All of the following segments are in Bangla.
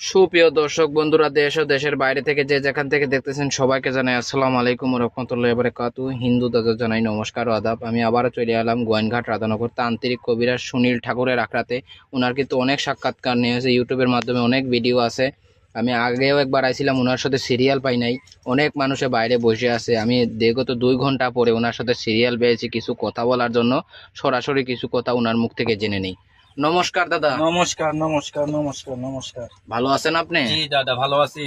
সুপ্রিয় দর্শক বন্ধুরা, দেশ ও দেশের বাইরে থেকে যে যেখান থেকে দেখতেছেন সবাইকে জানাই আসসালামু আলাইকুম রহমতুল্লাহ বারাকাতু হিন্দু দাদা জানাই নমস্কার আদাব। আমি আবারও চলে এলাম গোয়েনঘাট রাধানগর তান্ত্রিক কবিরাজ সুনীল ঠাকুরের আখড়াতে। ওনার কিন্তু অনেক সাক্ষাৎকার নিয়েছে ইউটিউবের মাধ্যমে অনেক ভিডিও আছে। আমি আগেও একবার আইছিলাম ওনার সাথে সিরিয়াল পাই নাই। অনেক মানুষে বাইরে বসে আছে। আমি বিগত দুই ঘণ্টা পরে ওনার সাথে সিরিয়াল পেয়েছি, কিছু কথা বলার জন্য। সরাসরি কিছু কথা ওনার মুখ থেকে জেনে নেই। নমস্কার দাদা। নমস্কার নমস্কার নমস্কার নমস্কার। ভালো আছেন আপনি? জি দাদা ভালো আছি।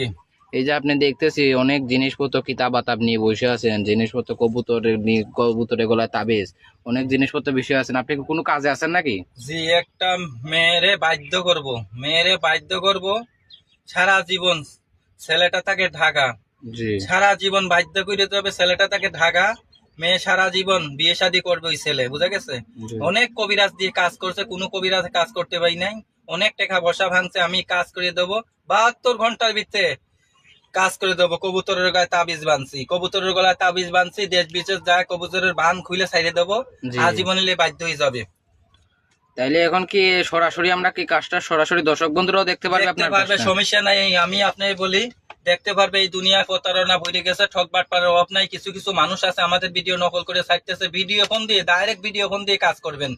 এই যে আপনি দেখতেছি অনেক জিনিসপত্র কিতাব আতাব নিয়ে বসে আছেন। জিনিসপত্র কবুতরের নিয়ে কবুতরের গলায় তাবিজ। অনেক জিনিসপত্র বিষয় আছেন। আপনি কি কোনো কাজে আছেন নাকি? জি একটা মেয়েরে বাধ্য করব। মেয়েরে বাধ্য করব সারা জীবন ছেলেটা তাকে ঢাকা। জি। সারা জীবন বাধ্য করে দিতে হবে ছেলেটা তাকে ঢাকা। মেয়ে সারা জীবন বিয়ে শাদী করবে ওই ছেলে বুঝা গেছে? অনেক কবিরাজ দিয়ে কাজ করছে কোনো কবিরাজ কাজ করতে পারি নাই। অনেক টাকা বসা ভাঙছে আমি কাজ করে দেবো। বাহাত্তর ঘণ্টার ভিতরে কাজ করে দেবো কবুতরের গায়ে তাবিজ বানছি কবুতরের গলায় তাবিজ বানছি দেশ বিদেশ যায় কবুতরের বান খুলে সাইডে দেবো। আজীবন নিলে বাধ্য হয়ে যাবে। তাইলে এখন কি সরাসরি আমরা কি কাজটা সরাসরি দর্শক বন্ধুরাও দেখতে পারবে আপনার সমস্যা নাই আমি আপনাকে বলি দেখতে পারবে এই দুনিয়ায় প্রতারণা ভরে গেছে ঠকবাট পারার অভাব নাই কিছু কিছু মানুষ আছে আমাদের ভিডিও নকল করে ছাড়তেছে ভিডিও ফোন দিয়ে ডাইরেক্ট ভিডিও ফোন দিয়ে কাজ করবেন।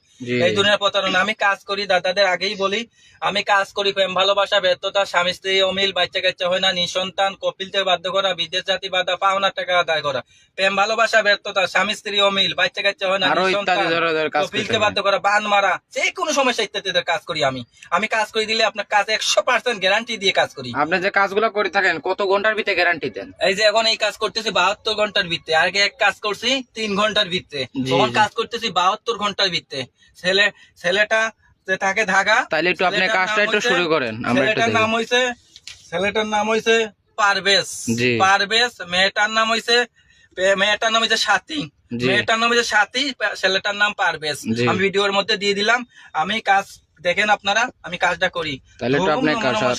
এই দুনিয়ার প্রতারণা আমি কাজ করি দাদাদের আগেই বলি আমি কাজ করি প্রেম ভালোবাসা ব্যর্থতা স্বামী স্ত্রী অমিল বাচ্চা কাচ্চা হয় না নিঃসন্তান কপিলতে বাধ্য করা বিদেশ জাতি বাধা পাওনা টাকা আদায় করা প্রেম ভালোবাসা ব্যর্থতা স্বামী স্ত্রী অমিল বাচ্চা কাচ্চা হয় না নিঃসন্তান কপিলকে বাধ্য করা বান মারা যে কোনো সমস্যা ইত্যাদিদের কাজ করি আমি। আমি কাজ করে দিলে আপনার কাজ একশো পার্সেন্ট গ্যারান্টি দিয়ে কাজ করি। আপনি যে কাজগুলো করে থাকেন কত ঘণ্টার ভিতরে গ্যারান্টি দেন? এই যে এখন এই কাজ করতেছি বাহাত্তর ঘণ্টার ভিত্তে আগে এক কাজ করছি তিন ঘণ্টার ভিত্তে জি, তখন কাজ করতেছি বাহাত্তর ঘণ্টার ভিত্তে ছেলে ছেলেটা যে থাকে ঢাকা তাইলে একটু আপনি ছেলেটার কাজটা নাম একটু শুরু করেন আমরা একটু ছেলেটার নাম হইছে ছেলেটার নাম হইছে পারভেজ। পারভেজ মেয়েটার নাম হইছে মেয়েটার নাম হইছে সাথী। মেয়েটার নাম হইছে সাথী ছেলেটার নাম পারভেজ। আমি ভিডিওর মধ্যে দিয়ে দিলাম। আমি কাজ দেখেন আপনারা আমি কাজটা করি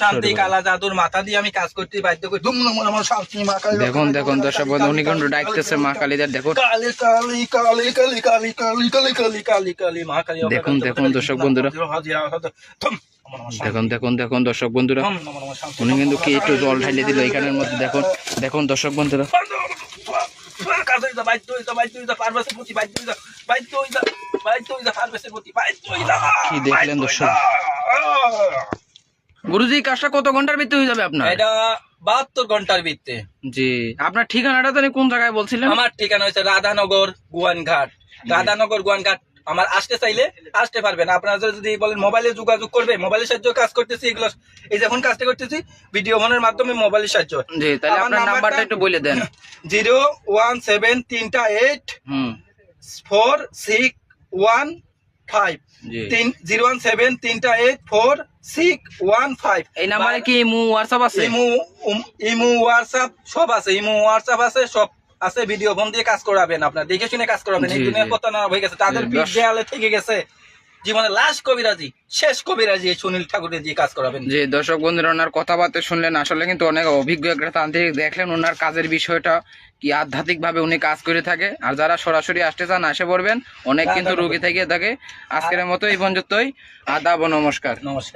শান্তি কালা জাদুর মাথা দিয়ে আমি কাজ করতে বাধ্য করি ধুম নম শান্তি মা কালী দেখুন দেখুন দর্শক বন্ধু উনি কিন্তু ডাকতেছে মা কালীদের দেখুন কালী কালী কালী কালী কালী কালী কালী কালী কালী কালী মা কালী দেখুন, দেখুন দর্শক বন্ধুরা। দেখুন দেখুন দেখুন দর্শক বন্ধুরা। উনি কিন্তু কি একটু জল ঢাইলে দিল এখানের মধ্যে দেখুন দেখুন দর্শক বন্ধুরা বাধ্য বাধ্য বাধ্য কি দেখলেন দর্শক? গুরুজি কাজটা কত ঘণ্টার ভিতরে হয়ে যাবে আপনার? এটা বাহাত্তর ঘণ্টার ভিত্তে জি। আপনার ঠিকানাটা জানি কোন জায়গায় বলছিলেন? আমার ঠিকানা হচ্ছে রাধানগর গুয়ানঘাট। রাধানগর গুয়ানঘাট আমার আসতে চাইলে আসতে পারবেন। আপনারা যদি বলেন মোবাইলে যোগাযোগ করবে মোবাইলের সাহায্যে কাজ করতেছি এগুলো এই যখন কাজটা করতেছি ভিডিও ফোনের মাধ্যমে মোবাইলের সাহায্য। জি তাহলে আপনার নাম্বারটা নাম্বারটা- একটু বলে দেন। জিরো ওয়ান সেভেন তিনটা এইট হুম। ফোর সিক্স ওয়ান ফাইভ তিন জিরো ওয়ান সেভেন তিনটা eight four six one five এই নাম্বারে কি ইমু হোয়াটসঅ্যাপ আছে? ইমু ইমু হোয়াটসঅ্যাপ সব আছে। ইমু হোয়াটসঅ্যাপ আছে সব আছে। ভিডিও ফোন দিয়ে কাজ করাবেন আপনার। দেখে শুনে কাজ করাবেন। এই দুনিয়ার কথা না হয়ে গেছে। তাদের পিঠ দেয়ালে থেকে গেছে। জীবনের লাস্ট কবিরাজি শেষ কবিরাজি সুনীল ঠাকুরের যে কাজ করাবেন। যে দর্শক বন্ধুরা ওনার কথাবার্তা শুনলেন আসলে কিন্তু অনেক অভিজ্ঞ একটা তান্ত্রিক দেখলেন ওনার কাজের বিষয়টা কি আধ্যাত্মিকভাবে উনি কাজ করে থাকে। আর যারা সরাসরি আসতে চান আসে পড়বেন অনেক কিন্তু রোগী থেকে থাকে। আজকের মতো এই পর্যন্তই। আদাব নমস্কার। নমস্কার।